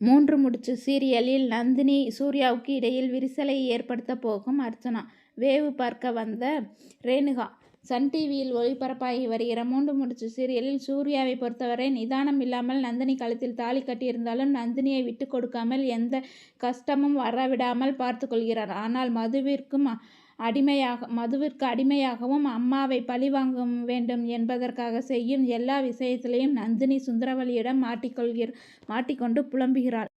மூன்று முடிச்சு சீரியலில் நந்தினி சூர்யாவுக்கு இடையில் விரிசலை ஏற்படுத்த போகும் அர்ச்சனா. வேவு பார்க்க வந்த ரேணுகா. சன் டிவியில் ஒளிபரப்பாகி வருகிற மூன்று முடிச்சு சீரியலில் சூர்யாவை பொறுத்தவரை நிதானம் இல்லாமல் நந்தினி கழுத்தில் தாலி கட்டியிருந்தாலும் நந்தினியை விட்டு கொடுக்காமல் எந்த கஷ்டமும் வரவிடாமல் பார்த்து கொள்கிறார். ஆனால் மதுவிற்கும் அடிமையாக மதுவிற்கு அடிமையாகவும் அம்மாவை பழிவாங்க வேண்டும் என்பதற்காக செய்யும் எல்லா விஷயத்திலையும் நந்தினி சுந்தரவல்லியிடம் மாட்டிக்கொள்கிற மாட்டிக்கொண்டு புலம்புகிறாள்.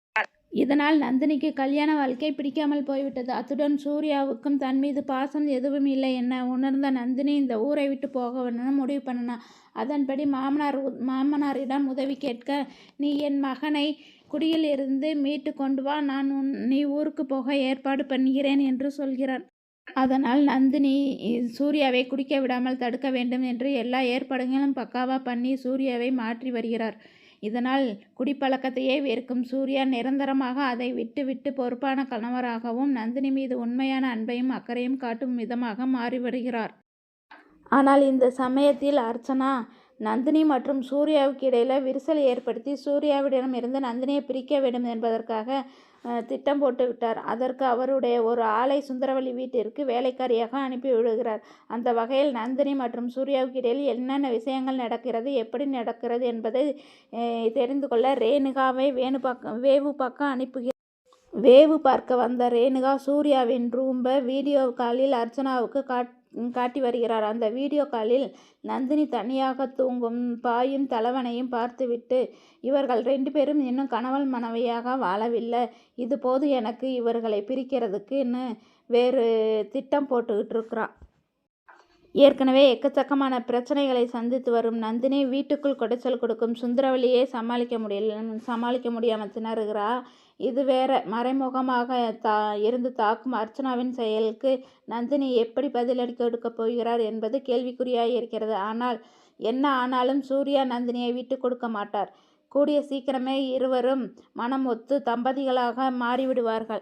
இதனால் நந்தினிக்கு கல்யாண வாழ்க்கை பிடிக்காமல் போய்விட்டது. அத்துடன் சூர்யாவுக்கும் தன் மீது பாசம் எதுவும் இல்லை என உணர்ந்த நந்தினி இந்த ஊரை விட்டு போக வேணும்னு முடிவு பண்ணினான் அதன்படி மாமனார் மாமனாரிடம் உதவி கேட்க நீ என் மகனை குடியில் இருந்து மீட்டு கொண்டு வா. நான் உன் நீ ஊருக்கு போக ஏற்பாடு பண்ணுகிறேன் என்று சொல்கிறார். அதனால் நந்தினி சூர்யாவை குடிக்க விடாமல் தடுக்க வேண்டும் என்று எல்லா ஏற்பாடுகளும் பக்காவாக பண்ணி சூர்யாவை மாற்றி வருகிறார். இதனால் குடிப்பழக்கத்தையே வெறுக்கும் சூர்யா நிரந்தரமாக அதை விட்டு விட்டு பொறுப்பான கணவராகவும் நந்தினி மீது உண்மையான அன்பையும் அக்கறையும் காட்டும் விதமாக மாறி வருகிறார். ஆனால் இந்த சமயத்தில் அர்ச்சனா நந்தினி மற்றும் சூர்யாவுக்கு இடையில் விரிசலை ஏற்படுத்தி சூர்யாவிடம் இருந்து நந்தினியை பிரிக்க வேண்டும் என்பதற்காக திட்டம் போட்டு விட்டார். அதற்கு அவருடைய ஒரு ஆளை சுந்தரவல்லி வீட்டிற்கு வேலைக்காரியாக அனுப்பி விடுகிறார். அந்த வகையில் நந்தினி மற்றும் சூர்யாவுக்கு இடையில் என்னென்ன விஷயங்கள் நடக்கிறது எப்படி நடக்கிறது என்பதை தெரிந்து கொள்ள ரேணுகாவை வேணு பக்கம் வேவு பக்கம் அனுப்புகிறார். வேவு பார்க்க வந்த ரேணுகா சூர்யாவின் ரூம்பை வீடியோ காலில் அர்ச்சனாவுக்கு காட் காட்டி வருகிறார். அந்த வீடியோ காலில் நந்தினி தனியாக தூங்கும் பாயும் தலைவனையும் பார்த்துவிட்டு இவர்கள் ரெண்டு பேரும் இன்னும் கணவன் மனைவியாக வாழவில்லை. இது போது எனக்கு இவர்களை பிரிக்கிறதுக்குன்னு வேறு திட்டம் போட்டுக்கிட்டு இருக்கிறான் ஏற்கனவே எக்கச்சக்கமான பிரச்சனைகளை சந்தித்து வரும் நந்தினி வீட்டுக்குள் குடைச்சல் கொடுக்கும் சுந்தரவழியே சமாளிக்க முடியல சமாளிக்க முடியாமல் திணறுகிறா. இது வேற மறைமுகமாக தா இருந்து தாக்கும் அர்ச்சனாவின் செயலுக்கு நந்தினி எப்படி பதிலளிக்க கொடுக்கப் போகிறார் என்பது கேள்விக்குறியாக இருக்கிறது. ஆனால் என்ன ஆனாலும் சூர்யா நந்தினியை விட்டு கொடுக்க மாட்டார். கூடிய சீக்கிரமே இருவரும் மனம் ஒத்து தம்பதிகளாக மாறிவிடுவார்கள்.